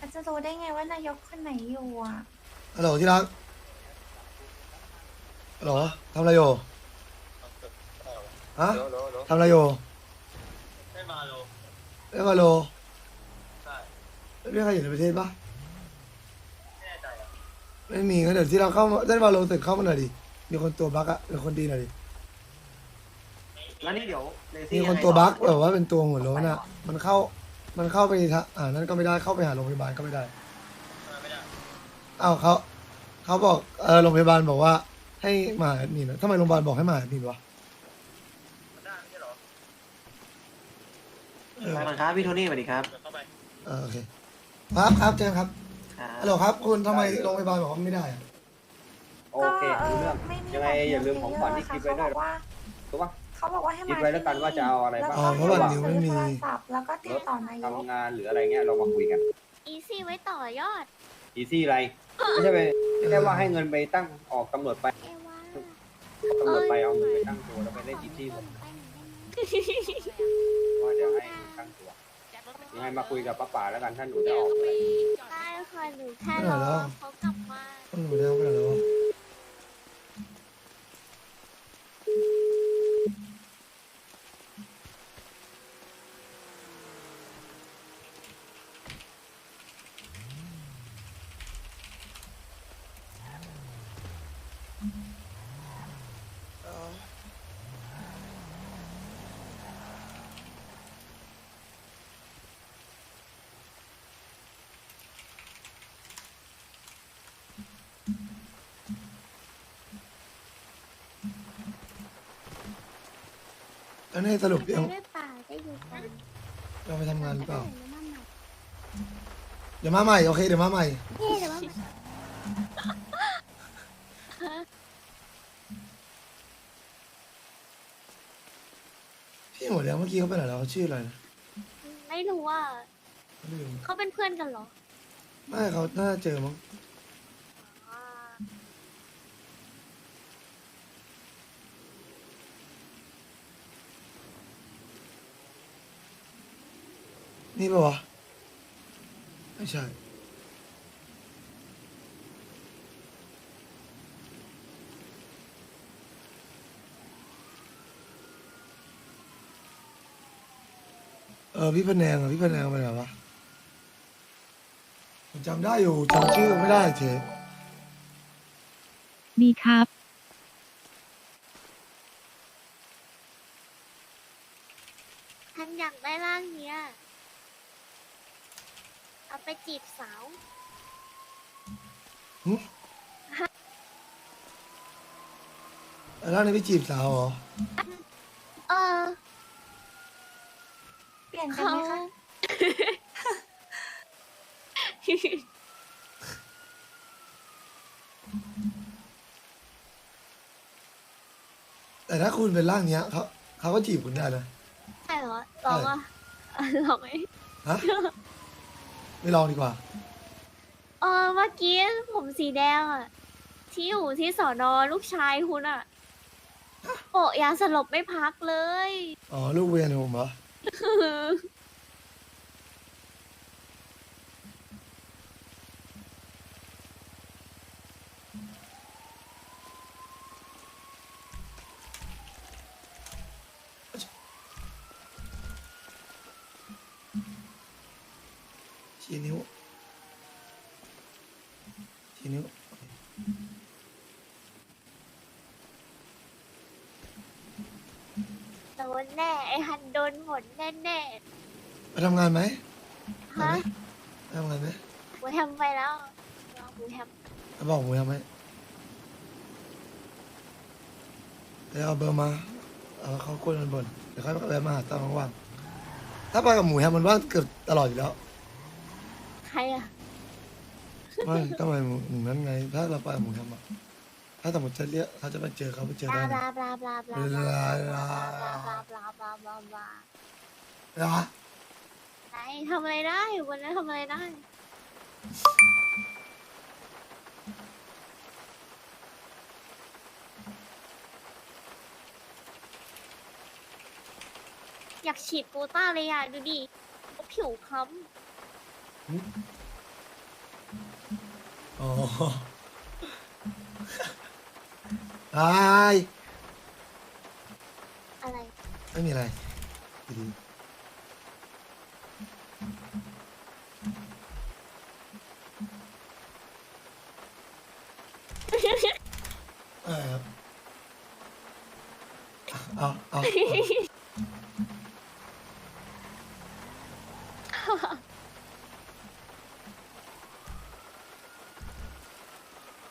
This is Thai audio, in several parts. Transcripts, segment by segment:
มันจะรู้ได้ไงว่านายกคนไหนอยู่อะ ฮัลโหลที่รักฮัลโหลทำอะไรอยู่ฮะโลโลโลทำอะไรอยู่ได้มาโลเรียกว่าโลใช่ไม่มีใครอยู่ในประเทศปะไม่แน่ใจอะไม่มีงั้นเดี๋ยวที่เราเข้ามาได้มาโลเสร็จเข้ามาหน่อยดิ มีคนตัวบั๊กอะเป็นคนดีหน่อยดิ แล้วนี่เดี๋ยวเลมีซี่คนตัวบั๊กแบบว่าเป็นตัวหัวโล้นอะมันเข้า มันเข้าไปทะอ่านั่นก็ไม่ได้เข้าไปหาโรงพยาบาลก็ไม่ได้มาไม่ได้อ้าวเขาเขาบอกเออโรงพยาบาลบอกว่า ให้มาแอดมินอะทำไมโรงพยาบาลบอกให้มาแอดมินวะมันได้ไม่ใช่เหรอเออสวัสดีครับพี่โทนี่สวัสดีครับเดี๋ยวเข้าไปเออโอเคครับครับเจนครับครับฮัลโหลครับ คุณทำไมโรงพยาบาลบอกว่าไม่ได้อะ โอเคก็รู้เรื่องไม่มียังไงอย่าลืมของขวัญที่คิดไว้ด้วยเขาบอกว่าถูกปะ เขาบอกว่าให้มาคิดไว้แล้วกันว่าจะเอาอะไรบ้างอ๋อเพราะว่านิ้วไม่มีซื้อโทรศัพท์แล้วก็ติดต่อนายก ทำงานหรืออะไรเงี้ยเรามาคุยกันอีซี่ไว้ต่อยอด อีซี่อะไรไม่ใช่ไปไม่ใช่ว่าให้เงินไปตั้งออกตำรวจไปเอว่าตำรวจไปเอาเงินไปตั้งตัวแล้วไปเล่นอีซี่หมดว่าจะให้ตั้งตัวยังไงมาคุยกับป้าป๋าแล้วกันถ้าหนูจะออกอะไรได้ค่ะหนูแค่รอเขากลับมา ต้องหนูได้ไปไหนแล้ววะแล้ว นี่สรุปยังได้ป่าได้อยู่กันเราไปทำงานหรือเปล่าแล้วมาใหม่เดี๋ยวมาใหม่โอเคเดี๋ยวมาใหม่เฮ้เดี๋ยวมาใหม่พี่หมดแล้วเมื่อกี้เขาไปไหนแล้วเขาชื่ออะไรนะไม่รู้ว่า ไม่รู้เขาเป็นเพื่อนกันเหรอ ไม่เขาน่าเจอมั้ง นี่ปะวะ ไม่ใช่ เออพี่พะแนงอะพี่พะแนงไปไหนวะผมจำได้อยู่จำชื่อไม่ได้เฉย ดีครับ ท่านอยากได้ร่างเนี้ยเอาไป จีบสาวแล้วนี่ไปจีบสาวเหรอ เออเปลี่ยนกันเขาไหมคะแต่ถ้าคุณเป็นร่างเนี้ยเขาเขาก็จีบคุณได้นะใช่เหรอลองอะลองไหมฮะ ไม่ลองดีกว่า เออเมื่อกี้ผมสีแดงอะที่อยู่ที่สอนอลูกชายคุณอะโปะยาสลบไม่พักเลย อ๋อ ลูกเวียนผมเหรอ ชี้นิ้วชี้นิ้วโดนแน่ไอฮันโดนหมดแน่แน่ไปทำงานไหมๆฮะไปทำงานไหมหมูแฮมไปแล้วลองหมูแฮมไปบอกหมูทำไหมเดี๋ยวเอาเบอร์มาเอาเขาคุยกันบนเดี๋ยวเขาแวะมาหาตอนว่างๆถ้าไปกับหมูแฮมมันว่างเกือบตลอดอยู่แล้วใค รอะไม่ต้องไปหมู่หมู่นั้นไง ถ้าเราไปหมู่ทำอะถ้าสมมติจะเรียกเขาจะไปเจอเขาไปเจอบได้ลาบนะลาบลาบลาบลาบลาบลาบลาบลาบลาบลาบลานะไหนทำอะไรได้วันนั้นทำอะไรได้อยากฉีดโกต้าเลยอะดูดิผิวค้ อ๋อตายำอะไร ไม่มีอะไรดีๆเออครับเอาเอา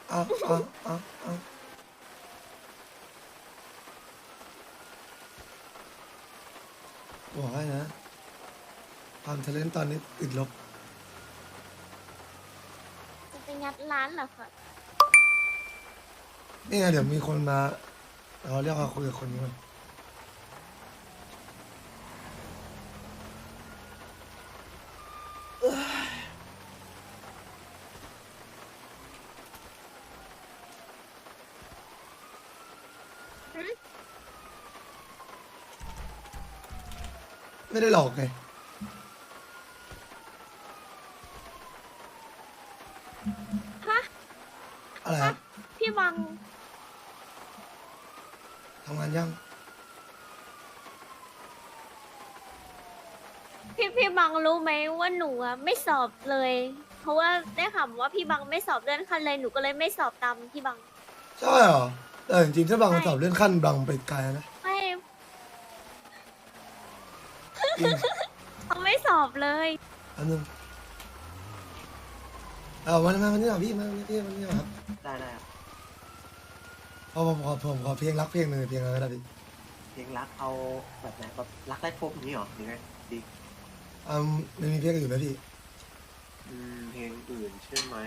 เอาเอาเอาเอาบอกให้นะ ความ ทะเลนตอนนี้ติดลบ จะไปงัดร้านเหรอคะนี่ไงเดี๋ยวมีคนมาเราเรียกว่าคุยกับคนนี้มันไม่ได้หลอกไง อะไรครับพี่บังทำงานยังพี่พี่บังรู้ไหมว่าหนูอะไม่สอบเลย เพราะว่าได้ข่าวมาว่าพี่บังไม่สอบเลื่อนขั้นเลยหนูก็เลยไม่สอบตามพี่บัง ใช่เหรอแต่จริงๆถ้าบางใช่สอบเลื่อนขั้นบางไปไกลนะไม่จริงเขาไม่สอบเลยอันนึง เอาวันมาวันนี้เหรอพี่มาวันนี้พี่วันนี้เหรอครับได้ได้ครับพอผมขอผมขอเพลงรักเพลงหนึ่งเพลงอะไรก็ได้พี่เพลงรักเอาแบบไหนแบบรักได้พบอย่างนี้เหรอหรือไงดีอืมมันมีเพลงอื่นไหมพี่อืมเพลงอื่นใช่ไหม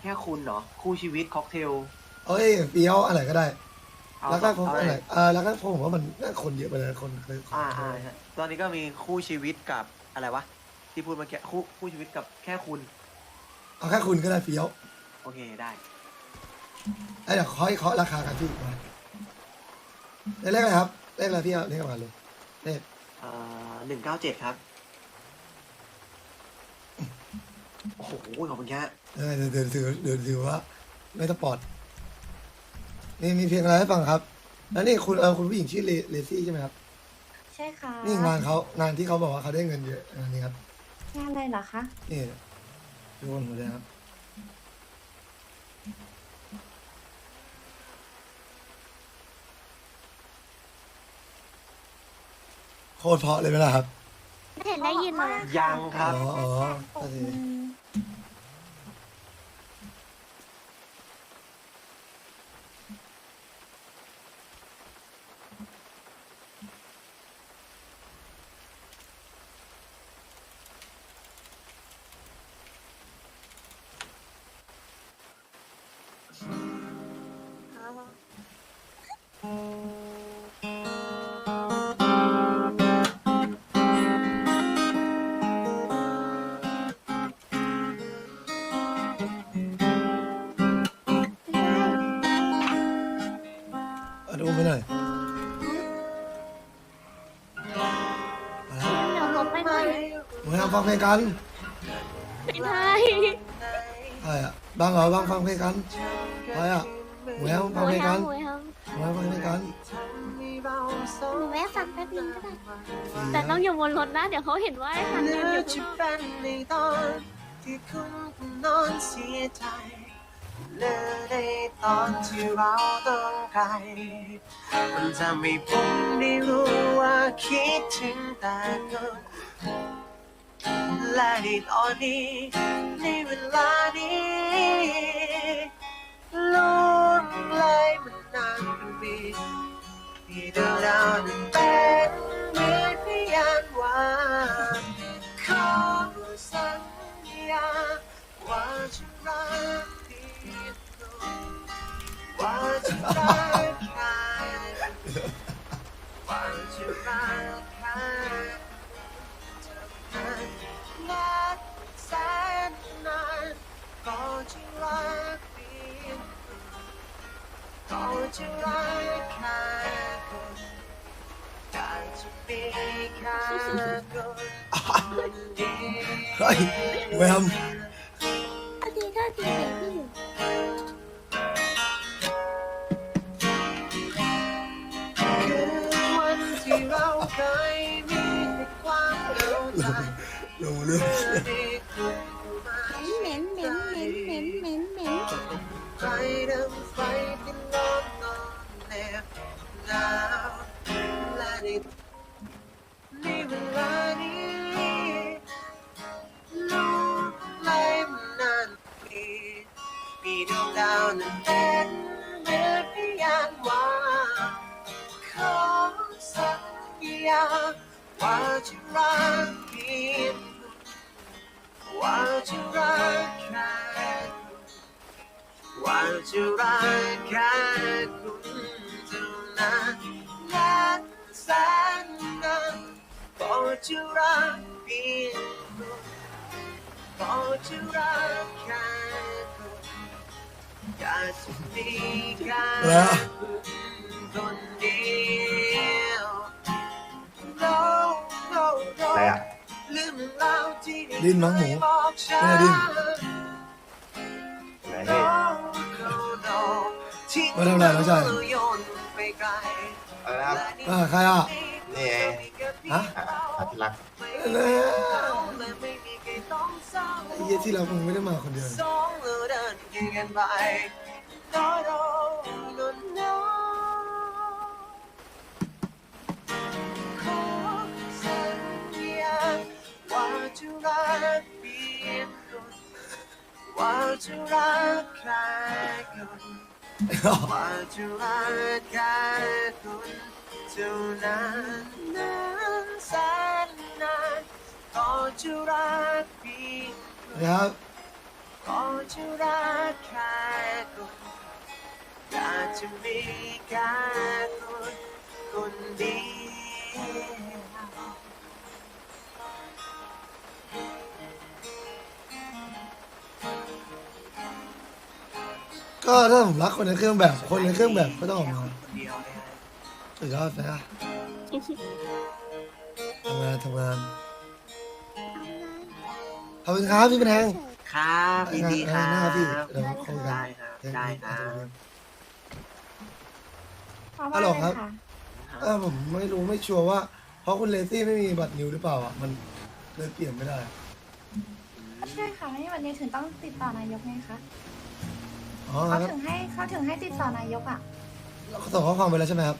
แค่คุณเหรอคู่ชีวิตค็อกเทลเอ้ยเปียวอะไรก็ได้เอาแล้วก็ผมเอาอะไรเออแล้วก็ผมว่ามันน่าคนเยอะไปเลยคนเคยอ่าอ่าใช่ตอนนี้ก็มีคู่ชีวิตกับอะไรวะที่พูดเมื่อกี้คู่คู่ชีวิตกับแค่คุณ เอาแค่คุณก็ได้เปียวโอเคได้ไอ้เดี๋ยวเคาะให้เคาะราคากันพี่มาเลขอะไรครับเลขอะไรพี่เอาเลขมาเลยเลขเอ่อหนึ่งเก้าเจ็ดครับโอ้โหขอบคุณแค่เออเดี๋ยวเดี๋ยวถือเดี๋ยวถือว่าไม่สปอร์ตนี่มีเพลงอะไรให้ฟังครับ แล้วนี่คุณเออคุณผู้หญิงชื่อเลเลซี่ใช่ไหมครับใช่ค่ะนี่งานเขางานที่เขาบอกว่าเขาได้เงินเยอะอันนี้ครับงานอะไรเหรอคะนี่ ดูบนหัวเลยครับโคตรเพราะเลยไหมล่ะครับ ไม่เห็นได้ยินเลย ยังครับ อ๋ออ๋อปรก็บ เอาดูไปหน่อยเอาละเดี๋ยวเขาไปหน่อยห มูแฮมฟังด้ใช่อะฟังเพลงกันหมูแฮมหฟังมูเพลงแฮกัมนหมูแฮมหมูแฮมฟังแป๊บนึงก็ได้ แต่ต้องอยู่บนรถนะ เดี๋ยวเขาเห็นว่าไอ้คันเดินอยู่ข้างนอกเป็นในตอนที่คุณนอนเสียใจเลือในตอนที่เราต้องไกลมันทำให้ผมได้รู้ว่าคิดถึงแต่กันและในตอนนี้ในเวลานี้ลงเลยมัน นานเป็ ก็จะรักแค่คุณได้จจะมีแค่คนเว่าจะรักแค่คุณเท่านั้นนานแสนนานบอกจะรักเพียงคุณบอกจะรักแค่คุณอยากจะมีแค่แล้วคุณคนเดียว no no no อะไรอะลืมเล่าที่ดิ้นมั้งหมูบอกฉัไม่ได้ดิ้นไหน มาทำอะไรน้องชายอะไรนะครับอ่าใครอะนี่ไงฮะอะอาทิรักแน่ไอ้เหี้ยที่เราคงไม่ได้มาคนเดียวว่าจะรักเพียงคุณว่าจะรักแค่คุณว่าจะรักแค่คุณเท่านั้ นนานแสนนานก็จะรักเพียงคุณนะครับก็จะรักแค่คุณอยากจะมีแค่คุณคนเดียว ก็ถ้าผมรักคนในเครื่องแบบ คนในเครื่องแบบก็ต้องออกมาคนเดียวเลยฮะสุดยอดไปอะทำงานทำงานขอบคุณครับพี่เป็นแทงครับยินดีครัหน้าพี่บเดี๋ยวคุยกันได้ครับได้ครับเพราะฮัว่าลโหลอะไรครับคะเออผมไม่รู้ไม่ชัวร์ว่า เพราะคุณเลซี่ไม่มีบัตรนิวหรือเปล่าอะมันเลยเปลี่ยนไม่ได้ ใช่ค่ะไม่วันนี้ถึงต้องติดต่อนายกไงคะ อ๋อเขาครับถึงให้เขาถึงให้ติดต่อนายกอะเขาส่งข้อความไปแล้วใช่ไหมครับ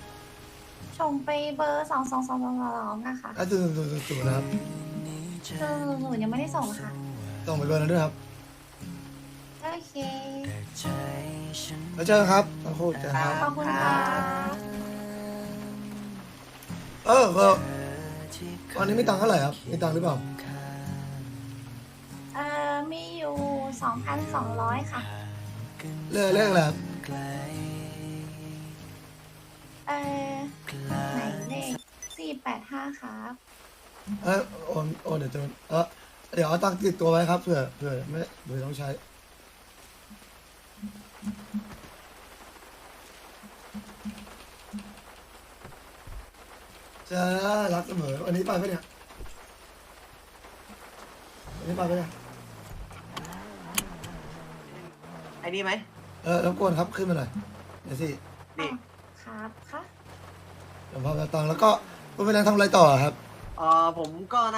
ส่งไปเบอร์สองสองสองสองสองนะคะอะศูนย์ศูนย์ศูนย์ศูนย์นะครับคือหนูยังไม่ได้ส่งค่ะ ส่งไปเบอร์นั้นด้วยครับ โอเคแล้วเจอกันครับทั้งคู่เจอกันครับ ขอบคุณค่ะเออก็ตอนนี้มีตังค์เท่าไหร่ครับ มีตังค์หรือเปล่า เอ่อมีอยู่สองพันสองร้อยค่ะ เลขเลขอะไรครับเอ่อไหนเลขสี่แปดห้าครับเออโอนโอนเดี๋ยวจะเออเดี๋ยวเอาตังค์ติดตัวไว้ครับเผื่อเผื่อไม่เผื่อต้องใช้ จะรักเสมอวันนี้ไปปะเนี่ยวันนี้ไปปะเนี่ย ไอ้นี่ไหมเออรบกวนครับขึ้นมาหน่อยเดี๋ยวสินี่ครับค่ะเดี๋ยวพอไปตังค์แล้วก็คุณเป็นนายทำอะไรต่อครับ เออผมก็